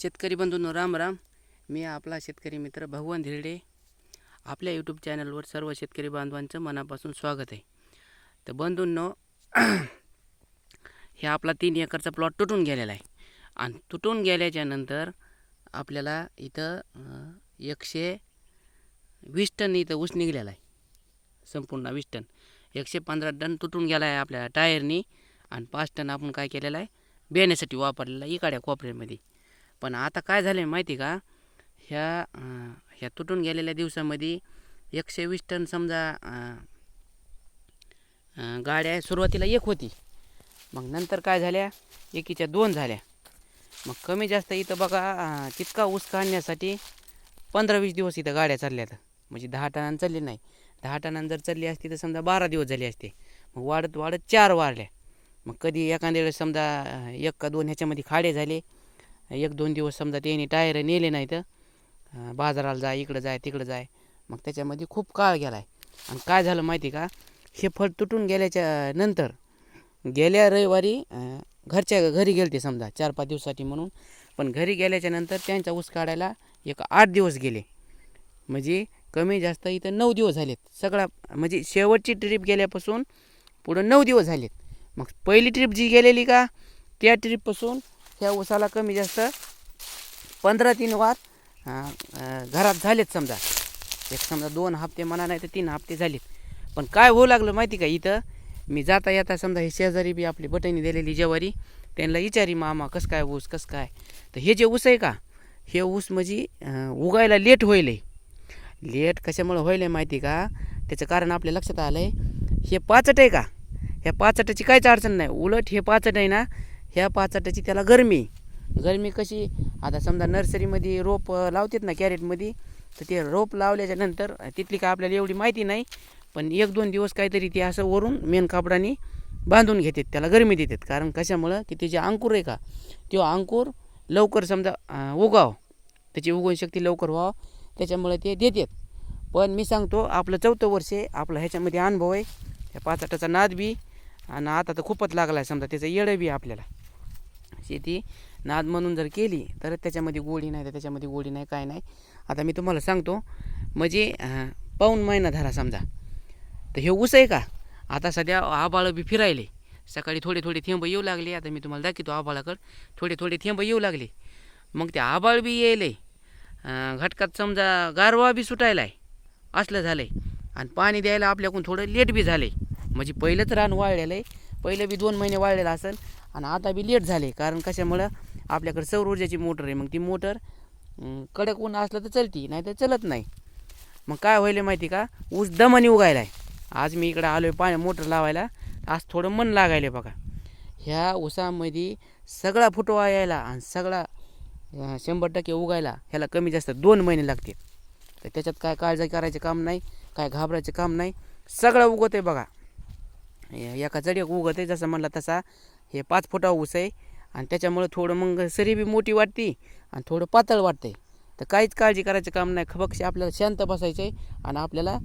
शेतकरी बंधूंनो राम राम. मी आपला शेतकरी मित्र भगवान धिरडे आपल्या यूट्यूब चॅनलवर सर्व शेतकरी बांधवांचं मनापासून स्वागत आहे. तर बंधूंनो हे आपला तीन एकरचा प्लॉट तुटून गेलेला आहे. आणि तुटून गेल्याच्यानंतर आपल्याला इथं एकशे वीस टन इथं ऊस निघलेला आहे. संपूर्ण वीस टन. एकशे पंधरा टन तुटून गेला आहे आपल्या टायरनी. आणि पाच टन आपण काय केलेलं आहे? बेण्यासाठी वापरलेला आहे इकाड्या कोपऱ्यामध्ये. पण आता काय झालं आहे माहिती का? ह्या ह्या तुटून गेलेल्या दिवसामध्ये एकशे वीस टन समजा गाड्या सुरुवातीला एक होती. मग नंतर काय झाल्या? एकीच्या दोन झाल्या. मग कमी जास्त इथं बघा तितका ऊस काढण्यासाठी पंधरा वीस दिवस इथं गाड्या चालल्यात. म्हणजे दहा टनानं चालली नाही. दहा टनानं जर चालली असती तर समजा बारा दिवस झाले असते. मग वाढत वाढत चार वाढल्या. मग कधी एखाद्या वेळेस समजा एक का दोन ह्याच्यामध्ये खाडे झाले. एक दोन दिवस समजा त्यांनी टायर नेले नाही तर बाजाराला जाय इकडं जाय तिकडं जाय. मग त्याच्यामध्ये खूप काळ गेला आहे आणि काय झालं माहिती का? हे फळ तुटून गेल्याच्यानंतर गेल्या रविवारी घरच्या घरी गेलते समजा चार पाच दिवसासाठी म्हणून. पण घरी गेल्याच्यानंतर त्यांचा ऊस काढायला एक आठ दिवस गेले. म्हणजे कमी जास्त इथं नऊ दिवस झालेत. सगळा म्हणजे शेवटची ट्रिप गेल्यापासून पुढं नऊ दिवस झालेत. मग पहिली ट्रिप जी गेलेली का? त्या ट्रिपपासून ह्या ऊसाला कमी जास्त पंधरा तीन वार घरात झालेत समजा. एक समजा दोन हप्ते म्हणा नाही तर तीन हप्ते झालेत. पण काय होऊ लागलं माहिती का इथं? मी जाता येता समजा हे शेजारी बी आपली बटणी दिलेली जेवारी त्यांना विचारी मामा कसं काय ऊस कसं काय? तर हे जे ऊस आहे का हे ऊस म्हणजे उगायला लेट होईल. लेट कशामुळे होईल माहिती का? त्याचं कारण आपल्या लक्षात आलं आहे हे पाचट आहे का? ह्या पाचटाची काहीच अडचण नाही. उलट हे पाचट आहे ना ह्या पाचटाची त्याला गरमी. गरमी कशी? आता समजा नर्सरीमध्ये रोप लावतात ना कॅरेटमध्ये तर ते रोप लावल्याच्या नंतर तिथली काय आपल्याला एवढी माहिती नाही पण एक दोन दिवस काहीतरी ते असं वरून मेन कापडाने बांधून घेतात त्याला गरमी देतात. कारण कशामुळं? की ते जे अंकुर आहे का तो अंकुर लवकर समजा उगाव. त्याची उगवण शक्ती लवकर व्हावं. त्याच्यामुळे ते देतात. पण मी सांगतो आपलं चौथं वर्ष आहे आपलं ह्याच्यामध्ये अनुभव आहे. त्या पाचाटाचा नाद बी आणि आता तर खूपच लागला आहे समजा त्याचं येडं बी आपल्याला. शेती नाद म्हणून जर केली तर त्याच्यामध्ये गोडी नाही तर त्याच्यामध्ये गोडी नाही काय नाही. आता मी तुम्हाला सांगतो म्हणजे पाऊन पाऊण महिना धरा समजा. तर हे ऊस आहे का? आता सध्या आबाळं बी फिरायले. सकाळी थोडे थोडे थेंब येऊ लागले. आता मी तुम्हाला दाखवतो आबाळाकडं. थोडे थोडे थेंब येऊ लागले. मग ते आबाळ बी येईल घटकात समजा गारवा बी सुटायला आहे असलं झालं आहे आणि पाणी द्यायला आपल्याकडून थोडं लेट बी झालं आहे म्हणजे पहिलंच रान वाळलेलं आहे. पहिलं बी दोन महिने वाळलेलं असेल. आणि आता बी लेट झाले कारण कशामुळं आपल्याकडे सौर ऊर्जाची मोटर आहे. मग ती मोटर कडक ऊन असलं तर चलती नाही तर चलत नाही. मग काय व्हायलं माहिती का? ऊस दमाने उगायला आहे आज मी इकडं आलो आहे पाणी मोटर लावायला आज थोडं मन लागायलं बघा. ह्या ऊसामध्ये सगळा फुटवा यायला आणि सगळा शंभर टक्के उगायला ह्याला कमी जास्त दोन महिने लागते तर त्याच्यात काय काळजी करायचं काम नाही काय घाबरायचं काम नाही. सगळं उगत आहे बघा एका जडी उगत आहे जसं म्हणलं तसा हे पाच फुटा ऊस आहे आणि त्याच्यामुळं थोडं मग सरी बी मोठी वाटते आणि थोडं पातळ वाटते तर काहीच काळजी करायचं काम नाही. खबकशी आपल्याला शांत बसायचं आहे आणि आपल्याला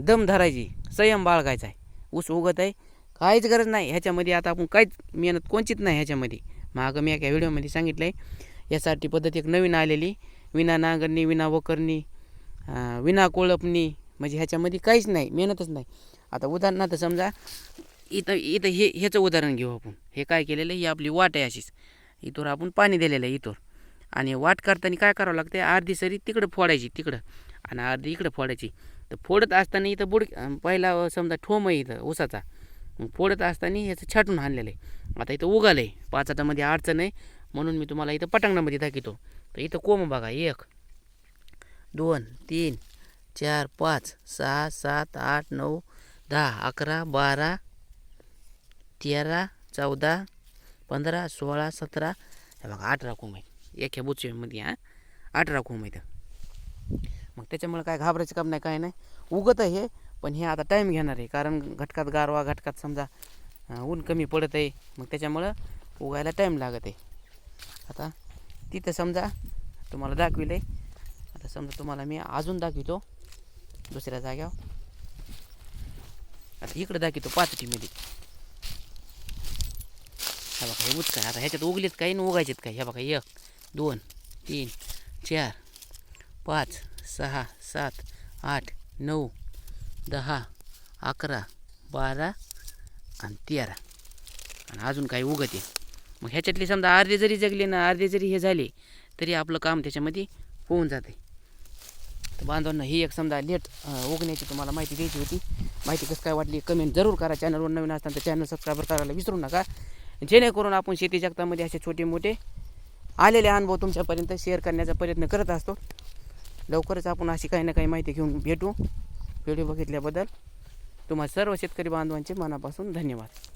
दम धरायची संयम बाळगायचा आहे. ऊस उगत आहे. काहीच गरज नाही. ह्याच्यामध्ये आता आपण काहीच मेहनत कोणचीच नाही ह्याच्यामध्ये. मागं मी एका व्हिडिओमध्ये सांगितलं आहे यासाठी पद्धत एक नवीन आलेली. विना नांगरणी विना वकरणी विना कोळपणी. म्हणजे ह्याच्यामध्ये काहीच नाही. मेहनतच नाही. आता उदाहरणार्थ समजा इथं इथं हे ह्याचं उदाहरण घेऊ आपण. हे काय केलेलं आहे? ही आपली वाट आहे अशीच. इथवर आपण पाणी दिलेलं आहे इथवर आणि वाट करताना काय करावं लागते अर्धी सरी तिकडं फोडायची तिकडं. आणि अर्धी इकडं फोडायची. तर फोडत असताना इथं बुड पहिला समजा ठोम आहे इथं ऊसाचा. फोडत असताना ह्याचं छाटून आणलेलं आहे. आता इथं उगालं आहे पाचाटामध्ये अडचण आहे. म्हणून मी तुम्हाला इथं पटांगणामध्ये दाखवतो. तर इथं कोंब बघा एक दोन तीन चार पाच सहा सात आठ नऊ दहा अकरा बारा तेरा चौदा पंधरा सोळा सतरा हे बघा अठरा कोंब आहे एक ह्या बुचमध्ये हां अठरा कोंब आहेत मग त्याच्यामुळे काय घाबरायचं काम नाही काय नाही उगत आहे हे पण हे आता टाईम घेणार आहे कारण घटकात गारवा घटकात समजा ऊन कमी पडत आहे मग त्याच्यामुळं उगायला टाईम लागत आहे आता तिथं समजा तुम्हाला दाखविलं आहे आता समजा तुम्हाला मी अजून दाखवितो दुसऱ्या जाग्यावर आता इकडं दाखवतो पाचटीमध्ये हा बघा हे उचका आता. ह्याच्यात उगलेत काही न उगायचेत काही. हे बघा एक दोन तीन चार पाच सहा सात आठ नऊ दहा अकरा बारा आणि तेरा. आणि अजून काही उगते. मग ह्याच्यातली समजा अर्धे जरी जगले ना अर्धे जरी हे झाले तरी आपलं काम त्याच्यामध्ये होऊन जाते. तर बांधवांना ही एक समजा लेट उगण्याची तुम्हाला माहिती द्यायची होती. माहिती कसं काय वाटली कमेंट जरूर करा. चॅनलवर नवीन असताना तर चॅनल सबस्क्राईबर करायला विसरू नका. जेणेकरून आपण शेती जगतामध्ये असे छोटे मोठे आलेले अनुभव तुमच्यापर्यंत शेअर करण्याचा प्रयत्न करत असतो. लवकरच आपण अशी काही ना काही माहिती घेऊन भेटू. व्हिडिओ बघितल्याबद्दल तुम्हा सर्व शेतकरी बांधवांचे मनापासून धन्यवाद.